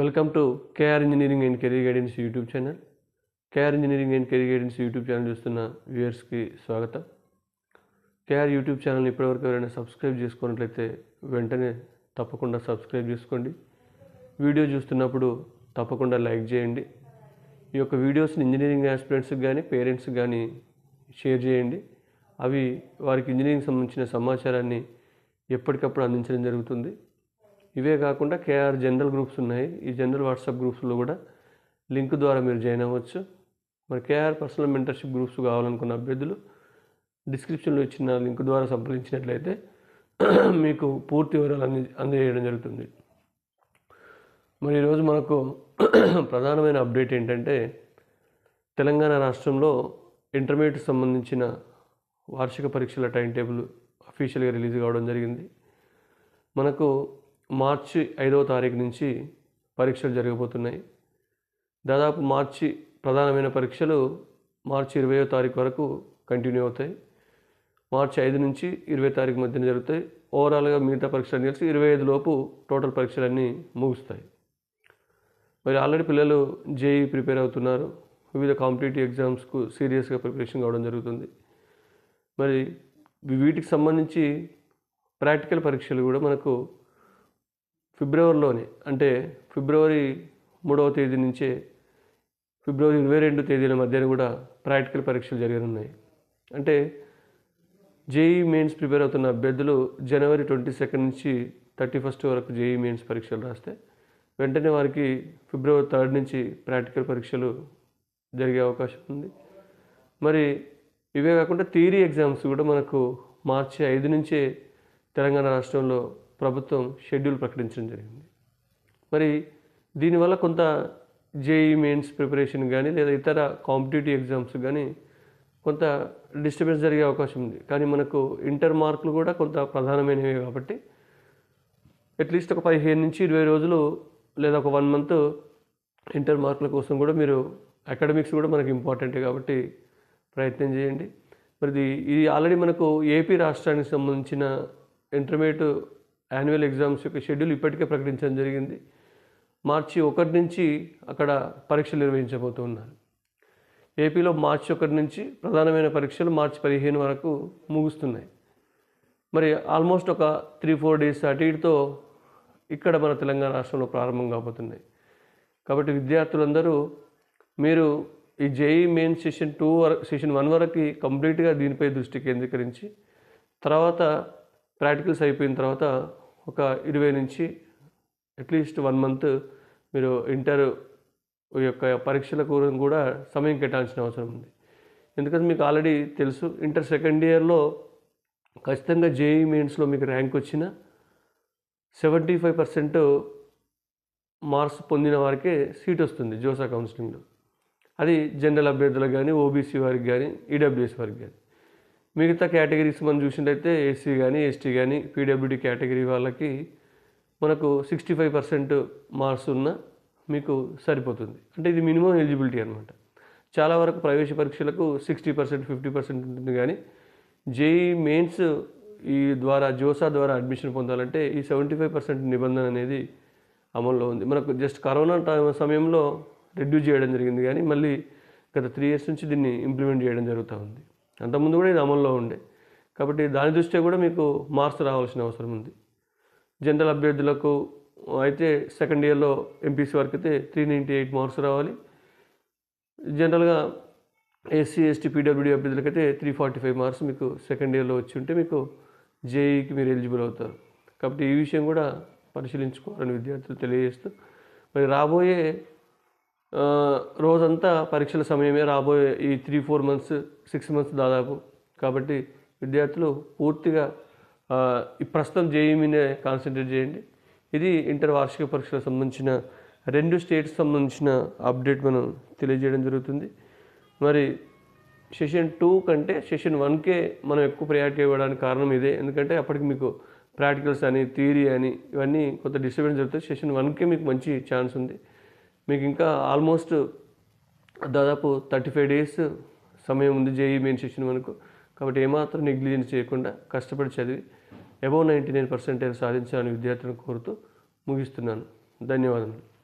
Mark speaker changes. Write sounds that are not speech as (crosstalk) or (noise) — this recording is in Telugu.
Speaker 1: Welcome to KR engineering and career guidance YouTube channel KR engineering and career guidance YouTube channel చూస్తున్న వ్యూయర్స్కి స్వాగతం. కేఆర్ యూట్యూబ్ ఛానల్ని ఇప్పటివరకు ఎవరైనా సబ్స్క్రైబ్ చేసుకున్నట్లయితే వెంటనే తప్పకుండా సబ్స్క్రైబ్ చేసుకోండి. వీడియో చూస్తున్నప్పుడు తప్పకుండా లైక్ చేయండి. ఈ యొక్క వీడియోస్ని ఇంజనీరింగ్ ఆస్పిరెంట్స్కి కానీ పేరెంట్స్కి కానీ షేర్ చేయండి. అవి వారికి ఇంజనీరింగ్ సంబంధించిన సమాచారాన్ని ఎప్పటికప్పుడు అందించడం జరుగుతుంది. ఇవే కాకుండా కేఆర్ జనరల్ గ్రూప్స్ ఉన్నాయి. ఈ జనరల్ వాట్సాప్ గ్రూప్స్లో కూడా లింక్ ద్వారా మీరు జాయిన్ అవ్వచ్చు. మరి కేఆర్ పర్సనల్ మెంటర్షిప్ గ్రూప్స్ కావాలనుకున్న అభ్యర్థులు డిస్క్రిప్షన్లో ఇచ్చిన లింక్ ద్వారా సంప్రదించినట్లయితే (clears throat) మీకు పూర్తి వివరాలు అంది అందజేయడం జరుగుతుంది. మరి ఈరోజు మనకు (clears throat) ప్రధానమైన అప్డేట్ ఏంటంటే తెలంగాణ రాష్ట్రంలో ఇంటర్మీడియట్ సంబంధించిన వార్షిక పరీక్షల టైం టేబుల్ అఫీషియల్గా రిలీజ్ కావడం జరిగింది. మనకు మార్చి ఐదవ తారీఖు నుంచి పరీక్షలు జరగబోతున్నాయి. దాదాపు మార్చి ప్రధానమైన పరీక్షలు మార్చి ఇరవయో తారీఖు వరకు కంటిన్యూ అవుతాయి. మార్చి ఐదు నుంచి ఇరవై తారీఖు మధ్యన జరుగుతాయి. ఓవరాల్గా మిగతా పరీక్షలు కలిసి ఇరవై ఐదు లోపు టోటల్ పరీక్షలన్నీ ముగుస్తాయి. మరి ఆల్రెడీ పిల్లలు జేఈ ప్రిపేర్ అవుతున్నారు. వివిధ కాంపిటేటివ్ ఎగ్జామ్స్కు సీరియస్గా ప్రిపరేషన్ కావడం జరుగుతుంది. మరి వీటికి సంబంధించి ప్రాక్టికల్ పరీక్షలు కూడా మనకు ఫిబ్రవరిలోనే అంటే ఫిబ్రవరి మూడవ తేదీ నుంచే ఫిబ్రవరి ఇరవై రెండు తేదీల మధ్యన కూడా ప్రాక్టికల్ పరీక్షలు జరగనున్నాయి. అంటే జేఈ మెయిన్స్ ప్రిపేర్ అవుతున్న అభ్యర్థులు జనవరి ట్వంటీ సెకండ్ నుంచి థర్టీ ఫస్ట్ వరకు జేఈ మెయిన్స్ పరీక్షలు రాస్తే వెంటనే వారికి ఫిబ్రవరి థర్డ్ నుంచి ప్రాక్టికల్ పరీక్షలు జరిగే అవకాశం ఉంది. మరి ఇవే కాకుండా థియరీ ఎగ్జామ్స్ కూడా మనకు మార్చి ఐదు నుంచే తెలంగాణ రాష్ట్రంలో ప్రభుత్వం షెడ్యూల్ ప్రకటించడం జరిగింది. మరి దీనివల్ల కొంత జేఈ మెయిన్స్ ప్రిపరేషన్ కానీ లేదా ఇతర కాంపిటేటివ్ ఎగ్జామ్స్ కానీ కొంత డిస్టర్బెన్స్ జరిగే అవకాశం ఉంది. కానీ మనకు ఇంటర్ మార్కులు కూడా కొంత ప్రధానమైనవి కాబట్టి అట్లీస్ట్ ఒక పదిహేను నుంచి ఇరవై రోజులు లేదా ఒక వన్ మంత్ ఇంటర్ మార్కుల కోసం కూడా మీరు అకాడమిక్స్ కూడా మనకు ఇంపార్టెంటే కాబట్టి ప్రయత్నం చేయండి. మరి ఇది ఇది ఆల్రెడీ మనకు ఏపీ రాష్ట్రానికి సంబంధించిన ఇంటర్మీడియట్ యాన్యువల్ ఎగ్జామ్స్ యొక్క షెడ్యూల్ ఇప్పటికే ప్రకటించడం జరిగింది. మార్చి ఒకటి నుంచి అక్కడ పరీక్షలు నిర్వహించబోతున్నారు. ఏపీలో మార్చి ఒకటి నుంచి ప్రధానమైన పరీక్షలు మార్చి పదిహేను వరకు ముగుస్తున్నాయి. మరి ఆల్మోస్ట్ ఒక త్రీ ఫోర్ డేస్ అటు ఇటుతో ఇక్కడ మన తెలంగాణ రాష్ట్రంలో ప్రారంభం కాబోతున్నాయి. కాబట్టి విద్యార్థులందరూ మీరు ఈ జేఈ మెయిన్ సెషన్ టూ వరకు సెషన్ వన్ వరకు కంప్లీట్గా దీనిపై దృష్టి కేంద్రీకరించి తర్వాత ప్రాక్టికల్స్ అయిపోయిన తర్వాత ఒక ఇరవై నుంచి అట్లీస్ట్ వన్ మంత్ మీరు ఇంటర్ యొక్క పరీక్షల కోసం కూడా సమయం కేటాయించిన అవసరం ఉంది. ఎందుకంటే మీకు ఆల్రెడీ తెలుసు ఇంటర్ సెకండ్ ఇయర్లో ఖచ్చితంగా జేఈ మెయిన్స్లో మీకు ర్యాంక్ వచ్చిన సెవెంటీ ఫైవ్ పర్సెంట్ మార్క్స్ పొందిన వారికే సీట్ వస్తుంది జోసా కౌన్సిలింగ్లో. అది జనరల్ అభ్యర్థులకు కానీ ఓబీసీ వారికి కానీ ఈడబ్ల్యూఎస్ వారికి కానీ. మిగతా కేటగిరీస్ మనం చూసినట్టయితే ఎస్సీ కానీ ఎస్టీ కానీ పీడబ్ల్యూడి కేటగిరీ వాళ్ళకి మనకు సిక్స్టీ ఫైవ్ పర్సెంట్ మార్క్స్ ఉన్న మీకు సరిపోతుంది. అంటే ఇది మినిమం ఎలిజిబిలిటీ అనమాట చాలా వరకు ప్రవేశ పరీక్షలకు సిక్స్టీ పర్సెంట్ ఫిఫ్టీ పర్సెంట్ ఉంటుంది కానీ జేఈ మెయిన్స్ ఈ ద్వారా జోసా ద్వారా అడ్మిషన్ పొందాలంటే ఈ సెవెంటీ ఫైవ్ పర్సెంట్ నిబంధన అనేది అమల్లో ఉంది. మనకు జస్ట్ కరోనా టైం సమయంలో రెడ్యూస్ చేయడం జరిగింది కానీ మళ్ళీ గత త్రీ ఇయర్స్ నుంచి దీన్ని ఇంప్లిమెంట్ చేయడం జరుగుతూ ఉంది. అంతకుముందు కూడా ఇది అమల్లో ఉండే. కాబట్టి దాని దృష్ట్యా కూడా మీకు మార్క్స్ రావాల్సిన అవసరం ఉంది. జనరల్ అభ్యర్థులకు అయితే సెకండ్ ఇయర్లో ఎంపీసీ వరకు అయితే త్రీ నైంటీ ఎయిట్ మార్క్స్ రావాలి. జనరల్గా ఎస్సీ ఎస్టీ పీడబ్ల్యూడీ అభ్యర్థులకైతే త్రీ ఫార్టీ ఫైవ్ మార్క్స్ మీకు సెకండ్ ఇయర్లో వచ్చి ఉంటే మీకు జేఈకి మీరు ఎలిజిబుల్ అవుతారు. కాబట్టి ఈ విషయం కూడా పరిశీలించుకోవాలని విద్యార్థులు తెలియజేస్తూ మరి రాబోయే రోజంతా పరీక్షల సమయమే రాబోయే ఈ three four months six months దాదాపు. కాబట్టి విద్యార్థులు పూర్తిగా ఈ ప్రస్తుతం జేఈమీనే కాన్సన్ట్రేట్ చేయండి. ఇది ఇంటర్ వార్షిక పరీక్షలకు సంబంధించిన రెండు స్టేట్స్ సంబంధించిన అప్డేట్ మనం తెలియజేయడం జరుగుతుంది. మరి సెషన్ టూ కంటే సెషన్ వన్కే మనం ఎక్కువ ప్రయారిటీ ఇవ్వడానికి కారణం ఇదే. ఎందుకంటే అప్పటికి మీకు ప్రాక్టికల్స్ అని థియరీ అని ఇవన్నీ కొంత డిస్టర్బెన్స్ జరుగుతాయి. సెషన్ వన్కే మీకు మంచి ఛాన్స్ ఉంది. మీకు ఇంకా ఆల్మోస్ట్ దాదాపు థర్టీ ఫైవ్ డేస్ సమయం ఉంది జేఈ మెయిన్ సెషన్ వరకు. కాబట్టి ఏమాత్రం నెగ్లిజెన్స్ చేయకుండా కష్టపడి చదివి అబౌవ్ నైంటీ నైన్ పర్సెంటేజ్ సాధించాలని విద్యార్థులను కోరుతూ ముగిస్తున్నాను. ధన్యవాదములు.